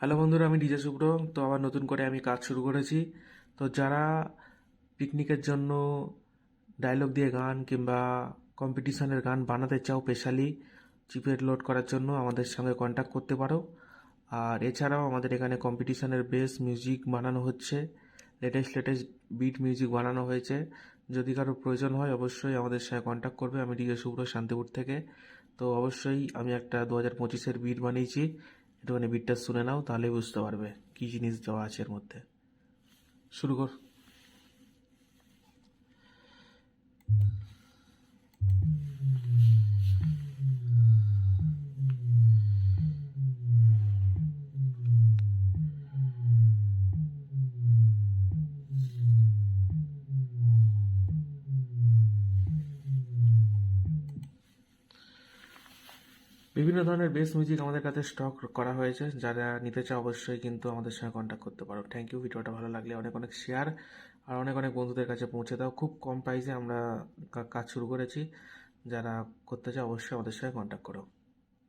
Hello বন্ধুরা, আমি DJ শুভ্র তো আবার নতুন করে আমি কাজ শুরু করেছি। তো যারা পিকনিকের জন্য ডায়লগ দিয়ে গান কিংবা কম্পিটিশনের গান বানাতে চাও স্পেশালি চিপের লোড করার জন্য আমাদের সঙ্গে কন্ট্যাক্ট করতে পারো। আর এছাড়াও আমাদের এখানে কম্পিটিশনের বেস মিউজিক বানানো হচ্ছে। লেটেস্ট লেটেস্ট বিট মিউজিক বানানো হয়েছে। যদি কারও প্রয়োজন হয়, অবশ্যই আমাদের সঙ্গে কন্ট্যাক্ট করবে। আমি ডিজে শুভ্র শান্তিপুর থেকে। তো অবশ্যই আমি একটা দু হাজার পঁচিশের বিট বানিয়েছি। একটুখানি বিটটা শুনে নাও, তাহলেই বুঝতে পারবে কী জিনিস দেওয়া আছে এর মধ্যে। শুরু কর। বিভিন্ন ধরনের বেস মিউজিক আমাদের কাছে স্টক করা হয়েছে। যারা নিতে চায় অবশ্যই কিন্তু আমাদের সঙ্গে কন্ট্যাক্ট করতে পারো। থ্যাংক ইউ ভিডিওটা ভালো লাগলে অনেক অনেক শেয়ার আর অনেক অনেক বন্ধুদের কাছে পৌঁছে দাও। খুব কম প্রাইসে আমরা কাজ শুরু করেছি। যারা করতে চায় অবশ্যই আমাদের সঙ্গে কন্ট্যাক্ট করো।